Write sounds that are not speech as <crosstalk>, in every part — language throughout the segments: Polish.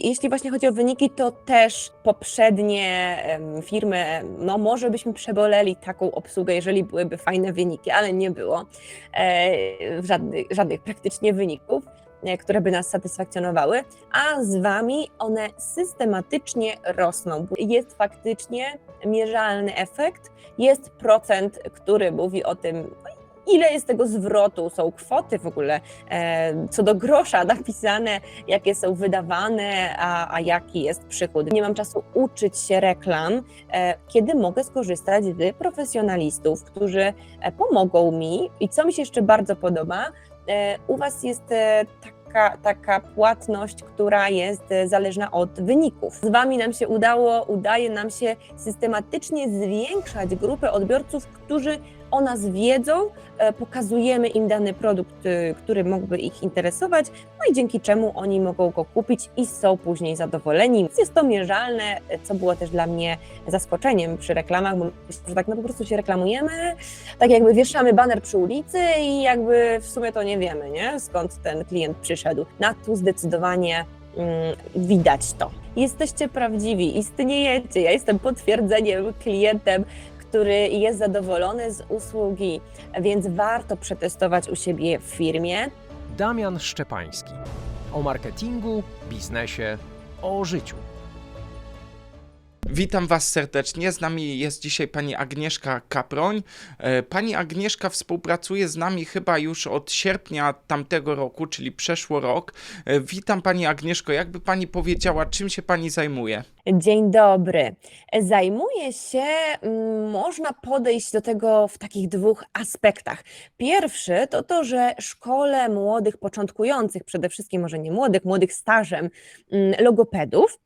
Jeśli właśnie chodzi o wyniki, to też poprzednie firmy, no może byśmy przeboleli taką obsługę, jeżeli byłyby fajne wyniki, ale nie było e, żadnych, żadnych praktycznie wyników, e, które by nas satysfakcjonowały, a z Wami one systematycznie rosną. Jest faktycznie mierzalny efekt, jest procent, który mówi o tym, ile jest tego zwrotu, są kwoty w ogóle e, co do grosza napisane, jakie są wydawane, a, a jaki jest przychód. Nie mam czasu uczyć się reklam, e, kiedy mogę skorzystać z profesjonalistów, którzy e, pomogą mi. I co mi się jeszcze bardzo podoba, e, u Was jest e, taka, taka płatność, która jest e, zależna od wyników. Z Wami nam się udało, udaje nam się systematycznie zwiększać grupę odbiorców, którzy o nas wiedzą, e, pokazujemy im dany produkt, e, który mógłby ich interesować, no i dzięki czemu oni mogą go kupić i są później zadowoleni. Jest to mierzalne, co było też dla mnie zaskoczeniem przy reklamach, bo myślę, że tak no po prostu się reklamujemy, tak jakby wieszamy baner przy ulicy i jakby w sumie to nie wiemy, nie? skąd ten klient przyszedł. Na tu zdecydowanie mm, widać to. Jesteście prawdziwi, istniejecie. Ja jestem potwierdzeniem, klientem, który jest zadowolony z usługi, więc warto przetestować u siebie w firmie. Damian Szczepański. O marketingu, biznesie, o życiu. Witam Was serdecznie. Z nami jest dzisiaj pani Agnieszka Kaproń. E, Pani Agnieszka współpracuje z nami chyba już od sierpnia tamtego roku, czyli przeszło rok. E, Witam Pani Agnieszko. Jakby Pani powiedziała, czym się Pani zajmuje? Dzień dobry. Zajmuję się, mm, można podejść do tego w takich dwóch aspektach. Pierwszy to to, że szkole młodych początkujących, przede wszystkim może nie młodych, młodych stażem, mm, logopedów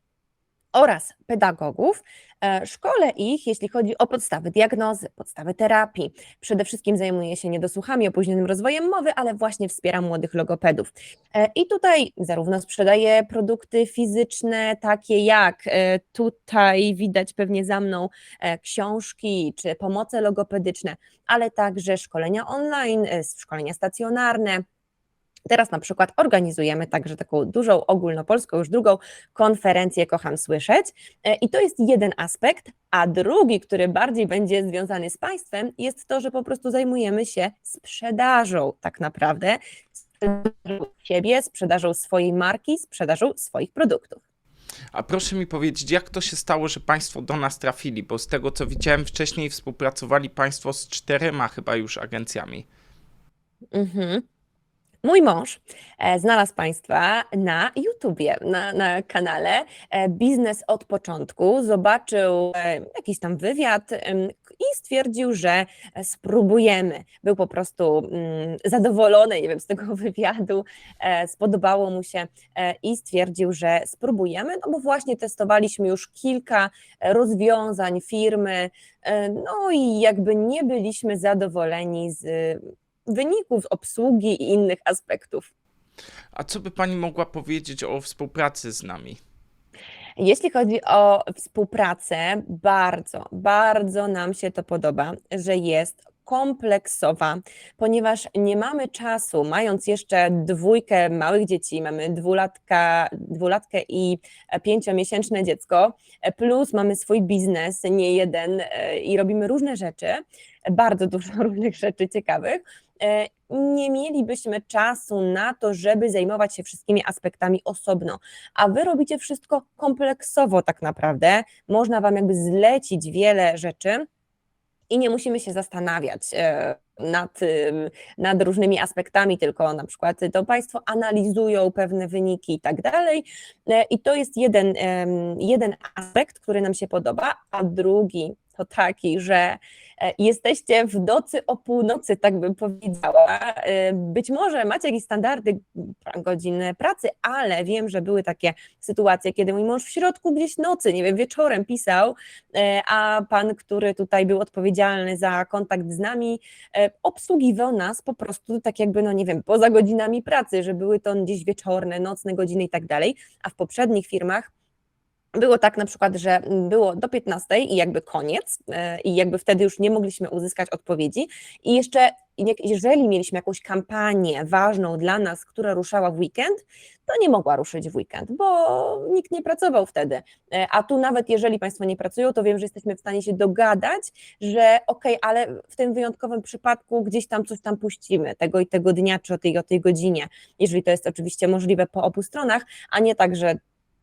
oraz pedagogów. E, Szkole ich, jeśli chodzi o podstawy diagnozy, podstawy terapii. Przede wszystkim zajmuję się niedosłuchami, opóźnionym rozwojem mowy, ale właśnie wspieram młodych logopedów. E, I tutaj zarówno sprzedaję produkty fizyczne, takie jak e, tutaj widać pewnie za mną książki czy pomoce logopedyczne, ale także szkolenia online, szkolenia stacjonarne. Teraz na przykład organizujemy także taką dużą ogólnopolską, już drugą konferencję Kocham Słyszeć. E, I to jest jeden aspekt, a drugi, który bardziej będzie związany z państwem, jest to, że po prostu zajmujemy się sprzedażą tak naprawdę, sprzedażą siebie, sprzedażą swojej marki, sprzedażą swoich produktów. A proszę mi powiedzieć, jak to się stało, że Państwo do nas trafili? Bo z tego co widziałem wcześniej, współpracowali Państwo z czterema chyba już agencjami. Mhm. Mój mąż e, znalazł Państwa na YouTubie, na, na kanale e, Biznes od początku. Zobaczył e, jakiś tam wywiad i stwierdził, że spróbujemy. Był po prostu mm, zadowolony, nie wiem, z tego <laughs> wywiadu, spodobało mu się i stwierdził, że spróbujemy, no bo właśnie testowaliśmy już kilka rozwiązań firmy, no i jakby nie byliśmy zadowoleni z wyników obsługi i innych aspektów. A co by Pani mogła powiedzieć o współpracy z nami? Jeśli chodzi o współpracę, bardzo, bardzo nam się to podoba, że jest kompleksowa, ponieważ nie mamy czasu, mając jeszcze dwójkę małych dzieci, mamy dwulatka, dwulatkę i pięciomiesięczne dziecko, plus mamy swój biznes, nie jeden e, i robimy różne rzeczy, bardzo dużo <laughs> różnych rzeczy ciekawych, nie mielibyśmy czasu na to, żeby zajmować się wszystkimi aspektami osobno, a wy robicie wszystko kompleksowo tak naprawdę. Można wam jakby zlecić wiele rzeczy i nie musimy się zastanawiać e, nad, nad różnymi aspektami, tylko na przykład to Państwo analizują pewne wyniki i tak dalej. E, I to jest jeden, jeden aspekt, który nam się podoba, a drugi to taki, że e, jesteście w nocy o północy, tak bym powiedziała. E, Być może macie jakieś standardy godzin pracy, ale wiem, że były takie sytuacje, kiedy mój mąż w środku gdzieś nocy, nie wiem, wieczorem pisał, e, a pan, który tutaj był odpowiedzialny za kontakt z nami, obsługiwał nas po prostu tak jakby, no nie wiem, poza godzinami pracy, że były to gdzieś wieczorne, nocne godziny i tak dalej, a w poprzednich firmach było tak na przykład, że było do 15 i jakby koniec, e, i jakby wtedy już nie mogliśmy uzyskać odpowiedzi. I jeszcze, jeżeli mieliśmy jakąś kampanię ważną dla nas, która ruszała w weekend, to nie mogła ruszyć w weekend, bo nikt nie pracował wtedy. E, A tu nawet jeżeli Państwo nie pracują, to wiem, że jesteśmy w stanie się dogadać, że okej, ale w tym wyjątkowym przypadku gdzieś tam coś tam puścimy, tego i tego dnia, czy o tej o tej godzinie, jeżeli to jest oczywiście możliwe po obu stronach, a nie tak, że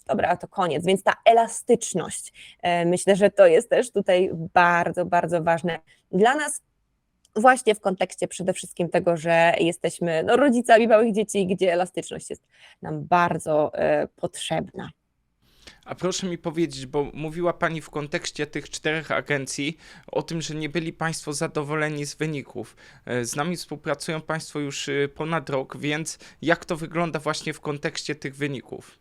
dobra, to koniec. Więc ta elastyczność, e, myślę, że to jest też tutaj bardzo, bardzo ważne dla nas. Właśnie w kontekście przede wszystkim tego, że jesteśmy no, rodzicami małych dzieci, gdzie elastyczność jest nam bardzo e, potrzebna. A proszę mi powiedzieć, bo mówiła Pani w kontekście tych czterech agencji o tym, że nie byli Państwo zadowoleni z wyników. E, Z nami współpracują Państwo już ponad rok, więc jak to wygląda właśnie w kontekście tych wyników?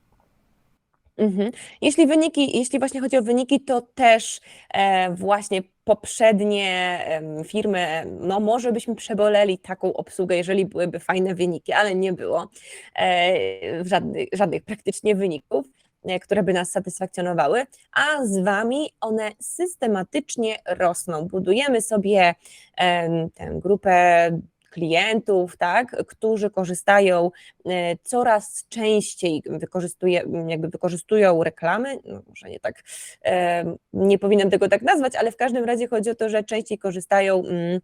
Mhm. Jeśli wyniki, jeśli właśnie chodzi o wyniki, to też e, właśnie poprzednie firmy, no może byśmy przeboleli taką obsługę, jeżeli byłyby fajne wyniki, ale nie było e, żadnych, żadnych praktycznie wyników, e, które by nas satysfakcjonowały, a z Wami one systematycznie rosną. Budujemy sobie tę grupę klientów, tak, którzy korzystają e, coraz częściej wykorzystuje, jakby wykorzystują reklamy, no może nie tak, e, nie powinnam tego tak nazwać, ale w każdym razie chodzi o to, że częściej korzystają mm,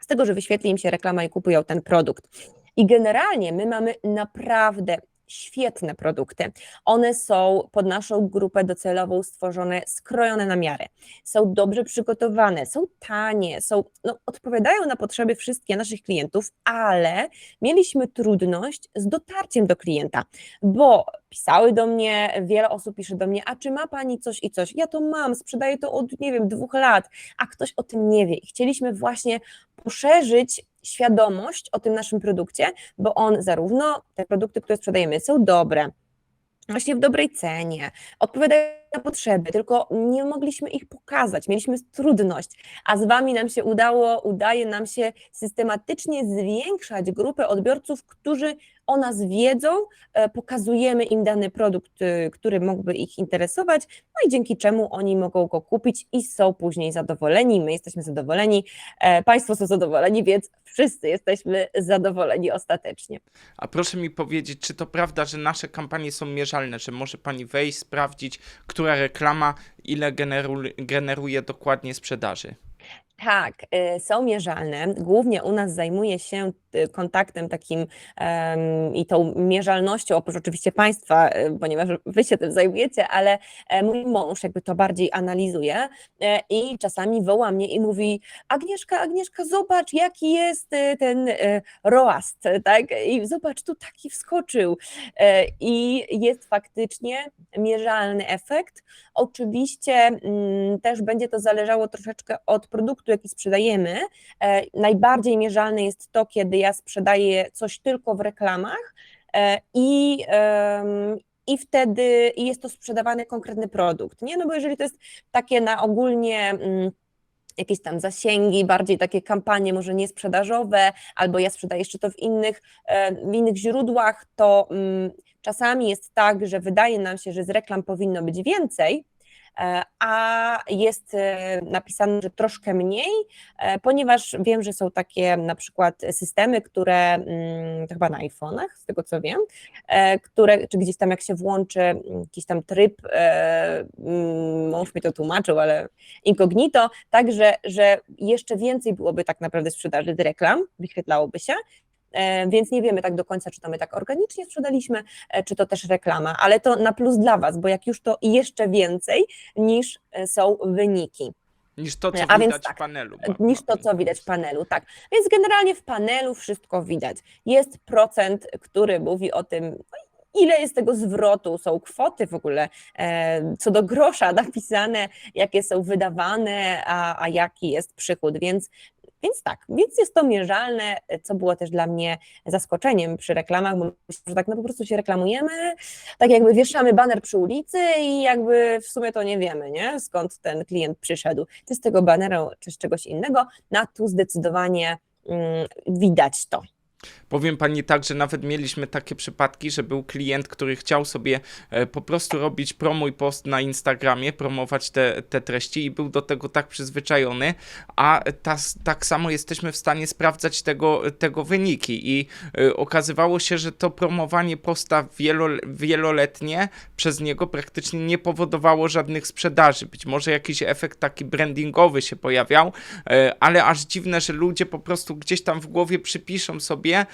z tego, że wyświetli im się reklama i kupują ten produkt. I generalnie my mamy naprawdę świetne produkty. One są pod naszą grupę docelową stworzone, skrojone na miarę. Są dobrze przygotowane, są tanie, są, no, odpowiadają na potrzeby wszystkich naszych klientów, ale mieliśmy trudność z dotarciem do klienta, bo pisały do mnie, wiele osób pisze do mnie, a czy ma Pani coś i coś? Ja to mam, sprzedaję to od, nie wiem, dwóch lat, a ktoś o tym nie wie. Chcieliśmy właśnie poszerzyć świadomość o tym naszym produkcie, bo on zarówno te produkty, które sprzedajemy, są dobre, właśnie w dobrej cenie, odpowiadają na potrzeby, tylko nie mogliśmy ich pokazać, mieliśmy trudność, a z Wami nam się udało, udaje nam się systematycznie zwiększać grupę odbiorców, którzy o nas wiedzą, e, pokazujemy im dany produkt, y, który mógłby ich interesować, no i dzięki czemu oni mogą go kupić i są później zadowoleni, my jesteśmy zadowoleni, e, Państwo są zadowoleni, więc wszyscy jesteśmy zadowoleni ostatecznie. A proszę mi powiedzieć, czy to prawda, że nasze kampanie są mierzalne, że może Pani wejść, sprawdzić, która reklama ile generu- generuje dokładnie sprzedaży? Tak, y, są mierzalne. Głównie u nas zajmuje się y, kontaktem takim em, i tą mierzalnością, oprócz oczywiście Państwa, y, ponieważ Wy się tym zajmujecie, ale e, mój mąż jakby to bardziej analizuje e, i czasami woła mnie i mówi Agnieszka, Agnieszka, zobacz jaki jest ten y, ROAS, tak? I zobacz, tu taki wskoczył. E, I jest faktycznie mierzalny efekt. Oczywiście mm, też będzie to zależało troszeczkę od produktu, jaki sprzedajemy. E, najbardziej mierzalne jest to, kiedy ja sprzedaję coś tylko w reklamach e, i, i wtedy jest to sprzedawany konkretny produkt, nie? No bo jeżeli to jest takie na ogólnie mm, jakieś tam zasięgi, bardziej takie kampanie może niesprzedażowe, albo ja sprzedaję jeszcze to w innych, e, w innych źródłach, to mm, czasami jest tak, że wydaje nam się, że z reklam powinno być więcej, a jest e, napisane, że troszkę mniej, e, ponieważ wiem, że są takie na przykład systemy, które mm, to chyba na iPhone'ach, z tego co wiem, e, które, czy gdzieś tam jak się włączy mm, jakiś tam tryb, mm, mąż mi to tłumaczył, ale incognito, tak, że, jeszcze więcej byłoby tak naprawdę sprzedaży z reklam, wyświetlałoby się, Więc nie wiemy tak do końca, czy to my tak organicznie sprzedaliśmy, e, czy to też reklama, ale to na plus dla Was, bo jak już to jeszcze więcej niż e, są wyniki. Niż to, co A widać tak, w panelu. Niż to, co widać w panelu, tak. Więc generalnie w panelu wszystko widać. Jest procent, który mówi o tym, no, ile jest tego zwrotu, są kwoty w ogóle, e, co do grosza <laughs> napisane, jakie są wydawane, a, a jaki jest przychód, więc więc tak, więc jest to mierzalne, co było też dla mnie zaskoczeniem przy reklamach, bo myślę, że tak no po prostu się reklamujemy, tak jakby wieszamy baner przy ulicy i jakby w sumie to nie wiemy, nie? skąd ten klient przyszedł, czy z tego baneru, czy z czegoś innego, na tu zdecydowanie mm, widać to. Powiem pani tak, że nawet mieliśmy takie przypadki, że był klient, który chciał sobie e, po prostu robić promuj post na Instagramie, promować te, te treści i był do tego tak przyzwyczajony, a ta, tak samo jesteśmy w stanie sprawdzać tego, tego wyniki i e, okazywało się, że to promowanie posta wielo, wieloletnie przez niego praktycznie nie powodowało żadnych sprzedaży. Być może jakiś efekt taki brandingowy się pojawiał, e, ale aż dziwne, że ludzie po prostu gdzieś tam w głowie przypiszą sobie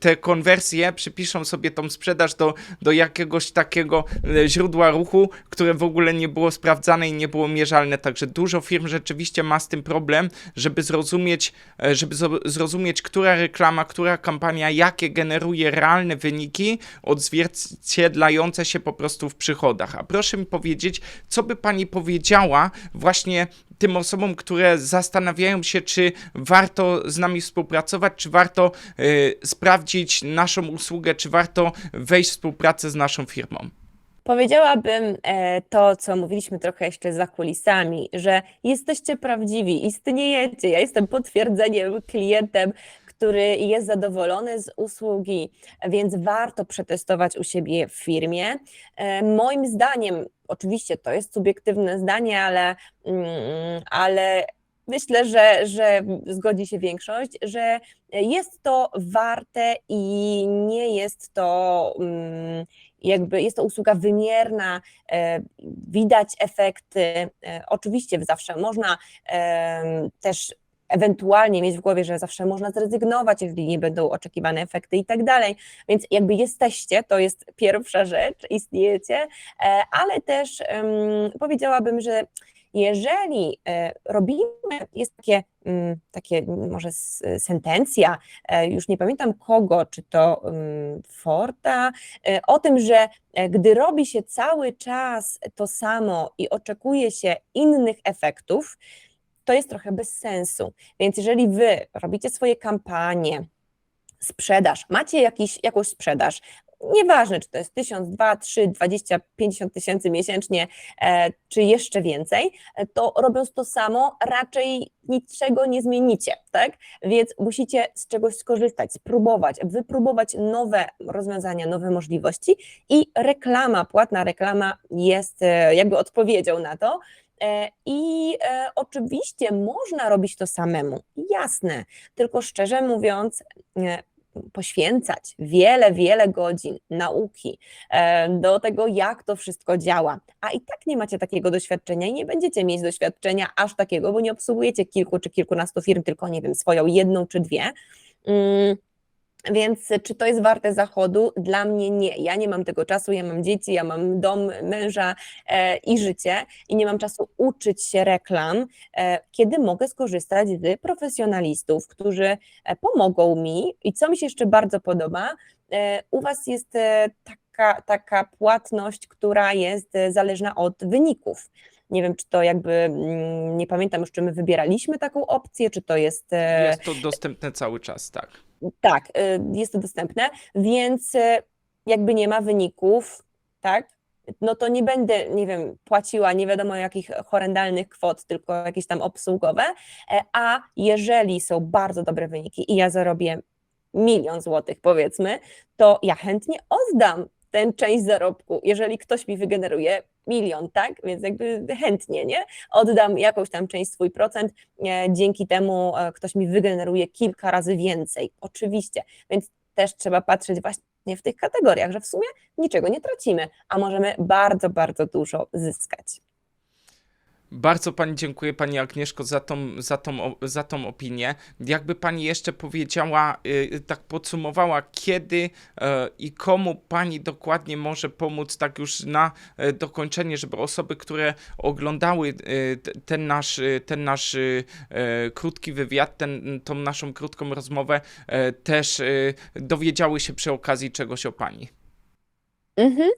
te konwersje, przypiszą sobie tą sprzedaż do, do jakiegoś takiego e, źródła ruchu, które w ogóle nie było sprawdzane i nie było mierzalne. Także dużo firm rzeczywiście ma z tym problem, żeby zrozumieć, e, żeby zrozumieć, która reklama, która kampania, jakie generuje realne wyniki, odzwierciedlające się po prostu w przychodach. A proszę mi powiedzieć, co by pani powiedziała właśnie tym osobom, które zastanawiają się, czy warto z nami współpracować, czy warto y, sprawdzić naszą usługę, czy warto wejść w współpracę z naszą firmą. Powiedziałabym e, to, co mówiliśmy trochę jeszcze za kulisami, że jesteście prawdziwi, istniejecie. Ja jestem potwierdzeniem, klientem, który jest zadowolony z usługi, więc warto przetestować u siebie w firmie. E, Moim zdaniem, oczywiście to jest subiektywne zdanie, ale, mm, ale myślę, że, że zgodzi się większość, że jest to warte i nie jest to. mm, jakby jest to usługa wymierna, e, widać efekty. E, Oczywiście zawsze można em, też ewentualnie mieć w głowie, że zawsze można zrezygnować, jeżeli nie będą oczekiwane efekty i tak dalej. Więc jakby jesteście, to jest pierwsza rzecz, istniejecie, e, ale też em, powiedziałabym, że jeżeli e, robimy, jest takie, mm, takie może sentencja, e, już nie pamiętam kogo, czy to mm, Forta, o tym, że gdy robi się cały czas to samo i oczekuje się innych efektów, to jest trochę bez sensu. Więc jeżeli wy robicie swoje kampanie, sprzedaż, macie jakiś, jakąś sprzedaż, nieważne czy to jest 1000, 2, 3, 20, 50 tysięcy miesięcznie, e, czy jeszcze więcej, e, to robiąc to samo, raczej niczego nie zmienicie, tak? Więc musicie z czegoś skorzystać, spróbować, wypróbować nowe rozwiązania, nowe możliwości i reklama, płatna reklama jest e, jakby odpowiedzią na to. E, I e, oczywiście można robić to samemu, jasne, tylko szczerze mówiąc, e, poświęcać wiele, wiele godzin nauki do tego, jak to wszystko działa, a i tak nie macie takiego doświadczenia i nie będziecie mieć doświadczenia aż takiego, bo nie obsługujecie kilku czy kilkunastu firm, tylko nie wiem, swoją jedną czy dwie. Więc czy to jest warte zachodu? Dla mnie nie. Ja nie mam tego czasu, ja mam dzieci, ja mam dom, męża e, i życie i nie mam czasu uczyć się reklam, e, kiedy mogę skorzystać z profesjonalistów, którzy e, pomogą mi. I co mi się jeszcze bardzo podoba, e, u Was jest e, taka, taka płatność, która jest e, zależna od wyników. Nie wiem, czy to jakby, mm, nie pamiętam już, czy my wybieraliśmy taką opcję, czy to jest. e, Jest to dostępne cały czas, tak. tak, y, jest to dostępne, więc y, jakby nie ma wyników, tak, no to nie będę, nie wiem, płaciła nie wiadomo jakich horrendalnych kwot, tylko jakieś tam obsługowe, e, a jeżeli są bardzo dobre wyniki i ja zarobię milion złotych powiedzmy, to ja chętnie oddam tę część zarobku, jeżeli ktoś mi wygeneruje milion, tak, więc jakby chętnie, nie, oddam jakąś tam część, swój procent, dzięki temu e, ktoś mi wygeneruje kilka razy więcej, oczywiście, więc też trzeba patrzeć właśnie w tych kategoriach, że w sumie niczego nie tracimy, a możemy bardzo, bardzo dużo zyskać. Bardzo pani dziękuję, pani Agnieszko, za tą, za tą, za tą opinię. Jakby pani jeszcze powiedziała, y, tak podsumowała, kiedy e, i komu pani dokładnie może pomóc, tak już na e, dokończenie, żeby osoby, które oglądały y, ten nasz, y, ten nasz e, krótki wywiad, ten, tą naszą krótką rozmowę, też dowiedziały się przy okazji czegoś o pani. Mhm.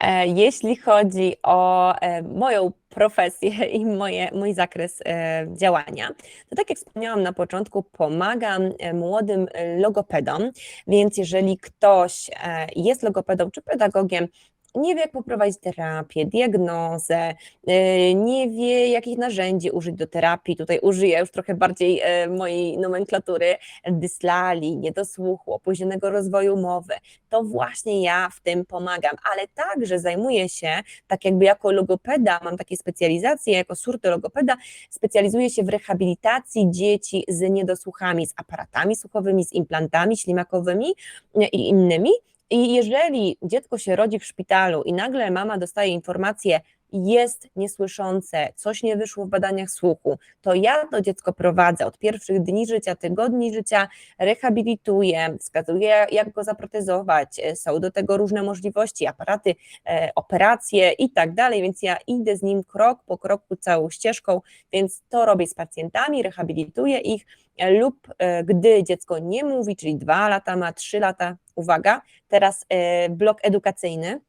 E, Jeśli chodzi o e, moją profesję i moje, mój zakres e, działania, to tak jak wspomniałam na początku, pomagam młodym logopedom, więc jeżeli ktoś jest logopedą czy pedagogiem, nie wie, jak poprowadzić terapię, diagnozę, y, nie wie, jakich narzędzi użyć do terapii. Tutaj użyję już trochę bardziej e, mojej nomenklatury dyslali, niedosłuchu, opóźnionego rozwoju mowy. To właśnie ja w tym pomagam, ale także zajmuję się, tak jakby jako logopeda, mam takie specjalizacje, jako surdo-logopeda, specjalizuję się w rehabilitacji dzieci z niedosłuchami, z aparatami słuchowymi, z implantami ślimakowymi e, i innymi. I jeżeli dziecko się rodzi w szpitalu i nagle mama dostaje informację, jest niesłyszące, coś nie wyszło w badaniach słuchu, to ja to dziecko prowadzę od pierwszych dni życia, tygodni życia, rehabilituję, wskazuję, jak go zaprotezować. e, Są do tego różne możliwości, aparaty, e, operacje i tak dalej, więc ja idę z nim krok po kroku całą ścieżką, więc to robię z pacjentami, rehabilituję ich e, lub gdy dziecko nie mówi, czyli dwa lata ma, trzy lata, uwaga, teraz e, blok edukacyjny,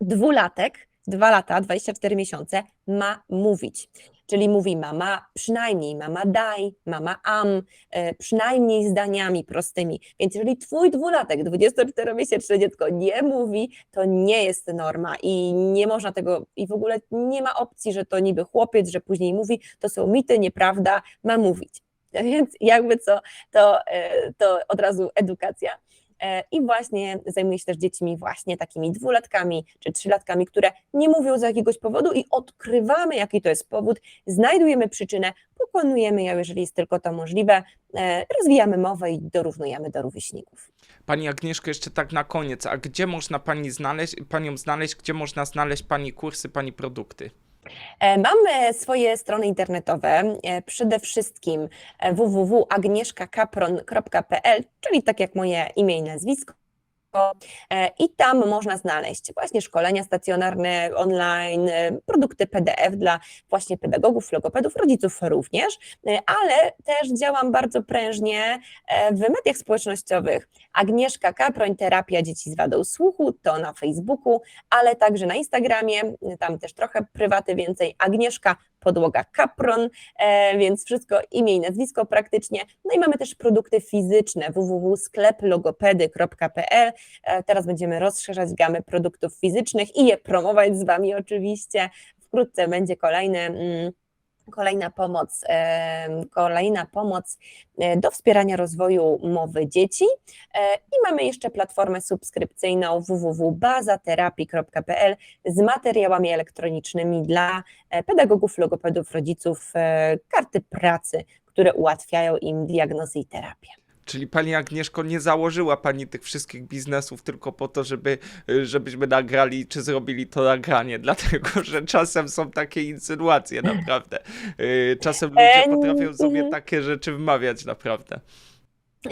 dwulatek, dwa lata, 24 miesiące ma mówić. Czyli mówi mama przynajmniej, mama daj, mama am, e, przynajmniej zdaniami prostymi. Więc jeżeli twój dwulatek, 24-miesięczne dziecko nie mówi, to nie jest norma i nie można tego, i w ogóle nie ma opcji, że to niby chłopiec, że później mówi, to są mity, nieprawda, ma mówić. <laughs> Więc jakby co, to, e, to od razu edukacja. E, I właśnie zajmuję się też dziećmi właśnie takimi dwulatkami czy trzylatkami, które nie mówią z jakiegoś powodu i odkrywamy, jaki to jest powód, znajdujemy przyczynę, pokonujemy ją, jeżeli jest tylko to możliwe, e, rozwijamy mowę i dorównujemy do rówieśników. Pani Agnieszko, jeszcze tak na koniec, a gdzie można pani znaleźć, panią znaleźć, gdzie można znaleźć pani kursy, pani produkty? E, Mamy swoje strony internetowe, e, przede wszystkim e, www.agnieszkakapron.pl, czyli tak jak moje imię i nazwisko. E, I tam można znaleźć właśnie szkolenia stacjonarne, online, e, produkty PDF dla właśnie pedagogów, logopedów, rodziców również, e, ale też działam bardzo prężnie w mediach społecznościowych. Agnieszka Kaproń, terapia dzieci z wadą słuchu, to na Facebooku, ale także na Instagramie, tam też trochę prywaty więcej, Agnieszka Podłoga Kapron, e, więc wszystko imię i nazwisko praktycznie. No i mamy też produkty fizyczne www.skleplogopedy.pl. E, Teraz będziemy rozszerzać gamę produktów fizycznych i je promować z Wami oczywiście. Wkrótce będzie kolejny. Mm, Kolejna pomoc, kolejna pomoc e, do wspierania rozwoju mowy dzieci. E, I mamy jeszcze platformę subskrypcyjną www.bazaterapii.pl z materiałami elektronicznymi dla e, pedagogów, logopedów, rodziców, karty pracy, które ułatwiają im diagnozy i terapię. Czyli pani Agnieszko, nie założyła pani tych wszystkich biznesów tylko po to, żeby, y, żebyśmy nagrali, czy zrobili to nagranie, <laughs> dlatego że czasem są takie insynuacje, naprawdę. Y, Czasem ludzie potrafią sobie mhm. takie rzeczy wmawiać, naprawdę.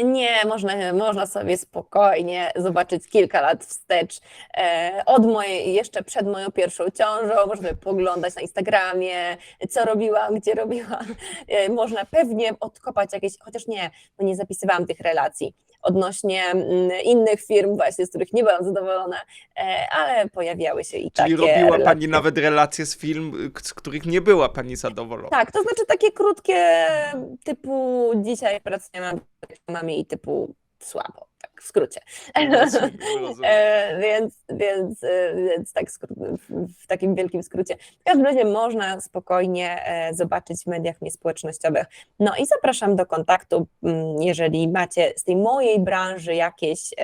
Nie, można, można sobie spokojnie zobaczyć kilka lat wstecz. E, od mojej, jeszcze przed moją pierwszą ciążą, można poglądać na Instagramie, co robiłam, gdzie robiłam. E, można pewnie odkopać jakieś, chociaż nie, bo nie zapisywałam tych relacji odnośnie mm, innych firm właśnie, z których nie byłam zadowolona, e, ale pojawiały się i Czyli takie robiła pani relacje. nawet relacje z film, z których nie była pani zadowolona. Tak, to znaczy takie krótkie typu dzisiaj pracuję nad reklamami i typu słabo, tak w skrócie. <laughs> Rozumiem, rozumiem. E, więc, więc, e, więc tak w, takim wielkim skrócie. W każdym razie można spokojnie e, zobaczyć w mediach niespołecznościowych. No i zapraszam do kontaktu, mm, jeżeli macie z tej mojej branży jakieś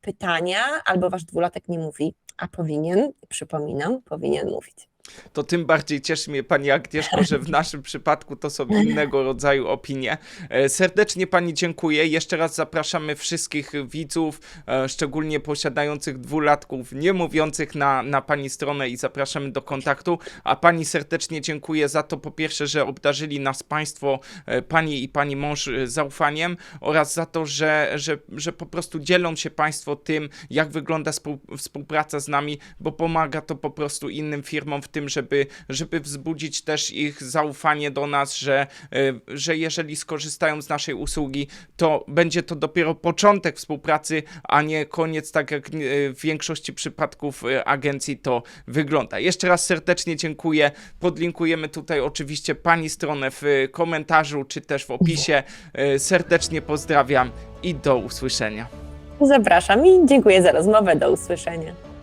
pytania, albo wasz dwulatek nie mówi, a powinien, przypominam, powinien mówić. To tym bardziej cieszy mnie pani Agnieszko, że w naszym przypadku to są innego rodzaju opinie. E, Serdecznie pani dziękuję. Jeszcze raz zapraszamy wszystkich widzów, e, szczególnie posiadających dwulatków, nie mówiących na, na pani stronę i zapraszamy do kontaktu. A pani serdecznie dziękuję za to, po pierwsze, że obdarzyli nas państwo, e, pani i pani mąż zaufaniem oraz za to, że, że, że po prostu dzielą się państwo tym, jak wygląda współ, współpraca z nami, bo pomaga to po prostu innym firmom w tym, żeby, żeby wzbudzić też ich zaufanie do nas, że, e, że jeżeli skorzystają z naszej usługi, to będzie to dopiero początek współpracy, a nie koniec, tak jak e, w większości przypadków e, agencji to wygląda. Jeszcze raz serdecznie dziękuję. Podlinkujemy tutaj oczywiście pani stronę w komentarzu czy też w opisie. Serdecznie pozdrawiam i do usłyszenia. Zapraszam i dziękuję za rozmowę. Do usłyszenia.